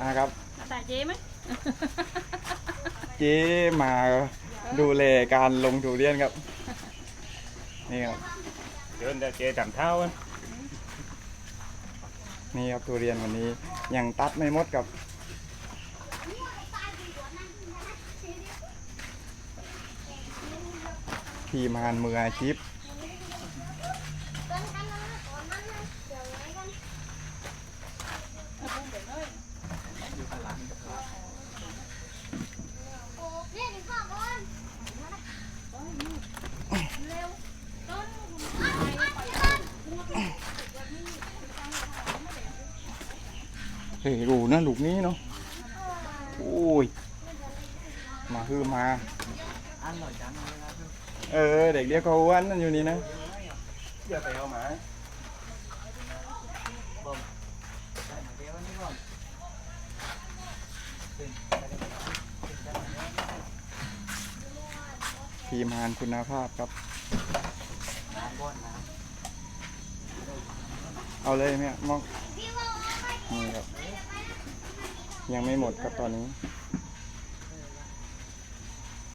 นะครับมาตาเจ๊ไหมเจ๊มาดูแลการลงทุเรียนครับ นี่ครับเดินแต่เจต่ำเท้าอะนี่ครับทุเรียนวันนี้ยังตัดไม่หมดกับทีมงานมืออาชีพ เฮ้ยดูนะลูกนี้เนาะโอ้ย มาคือมาเออเด็กเรียกเขาอ้วันนั่นอยู่นี่นะอย่าไปเอาหมาทีมงานคุณภาพครับเอาเลยเนี่ยมองนี่ครับ ยังไม่หมดครับตอนนี้